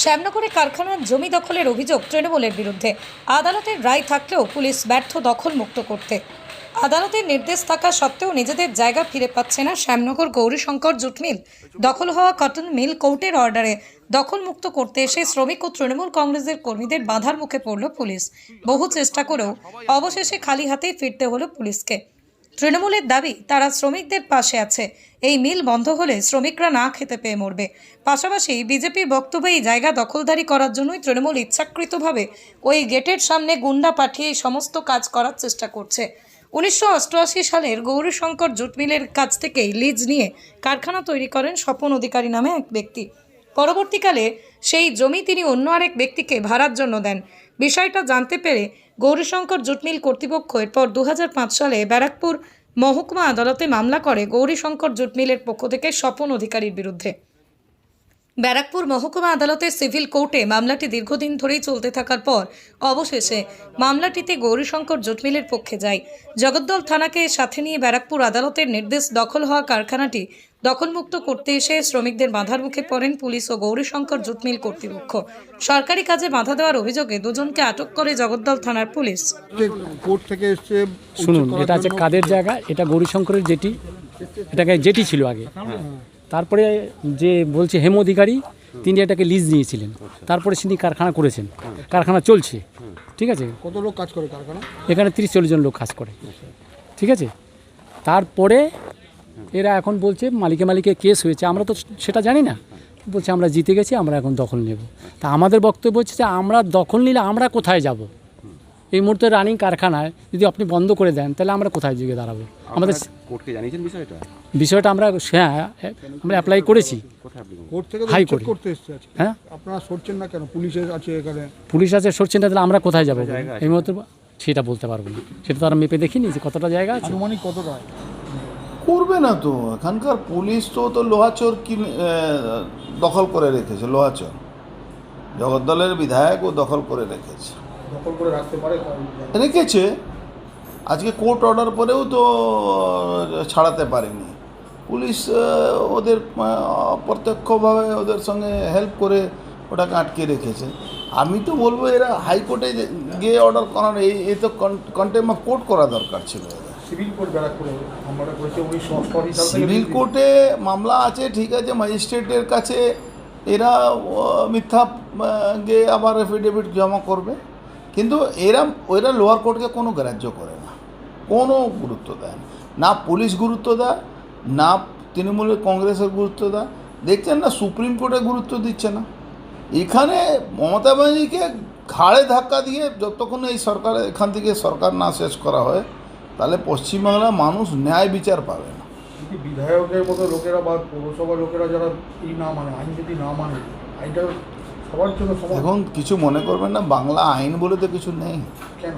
শ্যামনগরে কারখানার জমি দখলের অভিযোগ তৃণমূলের বিরুদ্ধে। আদালতের রায় থাকলেও পুলিশ ব্যর্থ দখল মুক্ত করতে। আদালতের নির্দেশ থাকা সত্ত্বেও নিজেদের জায়গা ফিরে পাচ্ছে না শ্যামনগর গৌরীশঙ্কর জুট মিল দখল হওয়া কটন মিল কোর্টের অর্ডারে দখল মুক্ত করতে এসে শ্রমিক ও তৃণমূল কংগ্রেসের কর্মীদের বাধার মুখে পড়ল পুলিশ। বহু চেষ্টা করেও অবশেষে খালি হাতেই ফিরতে হলো পুলিশকে। তৃণমূলের দাবি, তারা শ্রমিকদের পাশে আছে। এই মিল বন্ধ হলে শ্রমিকরা না খেতে পেয়ে মরবে। পাশাপাশি বিজেপির বক্তব্য এই জায়গা দখলদারি করার জন্যই তৃণমূল ইচ্ছাকৃতভাবে ওই গেটের সামনে গুন্ডা পাঠিয়ে সমস্ত কাজ করার চেষ্টা করছে। উনিশশো অষ্টআশি সালের গৌরীশঙ্কর জুট মিলের কাছ থেকেই লিজ নিয়ে কারখানা তৈরি করেন স্বপন অধিকারী নামে এক ব্যক্তি। পরবর্তীকালে সেই জমি তিনি অন্য আরেক ব্যক্তিকে ভাড়ার জন্য দেন। বিষয়টা জানতে পেরে গৌরীশঙ্কর জুটমিল কর্তৃপক্ষ এরপর দু হাজার পাঁচ সালে ব্যারাকপুর মহকুমা আদালতে মামলা করে গৌরীশঙ্কর জুটমিলের পক্ষ থেকে স্বপন অধিকারীর বিরুদ্ধে। ব্যারাকপুর মহকুমা আদালতের সিভিল কোর্টে মামলাটি দীর্ঘদিন ধরেই চলতে থাকার পর অবশেষে মামলাটিতে গৌরীশঙ্কর জটমিলের পক্ষে যায়। জগদ্দল থানাকে সাথে নিয়ে ব্যারাকপুর আদালতের নির্দেশ দখল হওয়া কারখানাটি দখলমুক্ত করতে এসে শ্রমিকদের বাধার মুখে পড়েন পুলিশ ও গৌরীশঙ্কর জুটমিল কর্তৃপক্ষ। সরকারি কাজে বাধা দেওয়ার অভিযোগে দুজনকে আটক করে জগদ্দল থানার পুলিশ। কোর্ট থেকে এসছে শুনুন এটা আছে কাদের জায়গা? এটা গৌরীশঙ্করের জেটি? এটাকে জেটি ছিল আগে। তারপরে যে বলছে হেম অধিকারী তিনি এটাকে লিজ নিয়েছিলেন। তারপরে তিনি কারখানা করেছেন। কারখানা চলছে। ঠিক আছে? কত লোক কাজ করে কারখানা? এখানে তিরিশ চল্লিশ জন লোক কাজ করে। ঠিক আছে? তারপরে এরা এখন বলছে মালিকে মালিকে কেস হয়েছে। আমরা তো সেটা জানি না। বলছে আমরা জিতে গেছি আমরা এখন দখল নেব। তা আমাদের বক্তব্য হচ্ছে যে আমরা দখল নিলে আমরা কোথায় যাব? এই মুহূর্তে রানিং কারখানায় যদি আপনি বন্ধ করে দেন তাহলে আমরা কোথায় যুগে দাঁড়াবো? আমাদের কোর্টকে জানিয়েছেন বিষয়টা? বিষয়টা আমরা হ্যাঁ আমরা অ্যাপ্লাই করেছি। কোথায় কোর্ট থেকে হাই উচ্ছেদ করতে এসছে হ্যাঁ? আপনারা সরছেন না কেন? পুলিশের আছে এখানে। পুলিশ আছে সরছে না তাহলে আমরা কোথায় যাব? এই মুহূর্তে সেটা বলতে পারব না। সেটা তো আর মেপে দেখিনি যে কতটা জায়গা আছে। আনুমানিক কতটা করবে না তো। এখানকার পুলিশ তো তো লোহাচর কিনে এ, দখল করে রেখেছে লোহাচর। জগদ্দলের বিধায়ক ও দখল করে রেখেছে। দখল করে রাখতে পারে? রেখেছে। আজকে কোর্ট অর্ডার পরেও তো ছাড়াতে পারেনি। পুলিশ ওদের প্রত্যক্ষভাবে ওদের সঙ্গে হেল্প করে ওটাকে আটকে রেখেছে। আমি তো বলব এরা হাইকোর্টে গিয়ে অর্ডার করানো এই এই তো কন্টেম অফ কোর্ট করা দরকার ছিল কোর্ট সিভিল কোর্টে মামলা আছে ঠিক আছে ম্যাজিস্ট্রেটের কাছে এরা মিথ্যা গিয়ে আবার এফিডেভিট জমা করবে। কিন্তু এরা ওরা লোয়ার কোর্টকে কোনো গ্রাহ্য করে না। কোনো গুরুত্ব দেয় না। পুলিশ গুরুত্ব দেয় না তৃণমূলের কংগ্রেসের গুরুত্ব দেয়। দেখছেন না সুপ্রিম কোর্টে গুরুত্ব দিচ্ছে না। এখানে মমতা ব্যানার্জিকে ঘাড়ে ধাক্কা দিয়ে যতক্ষণ এই সরকার এখান থেকে সরকার না শেষ করা হয় তাহলে পশ্চিমবাংলার মানুষ ন্যায় বিচার পাবে না। বিধায়কের মতো লোকেরা বা পৌরসভার লোকেরা যারা এই না মানে আইন যদি না মানে আইনটা সবার জন্য এখন কিছু মনে করবেন না বাংলা আইন বলে তো কিছু নেই। কেন?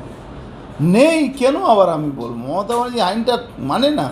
নেই কেন আবার আমি বলব? মমতা ব্যানার্জি আইনটা মানে না।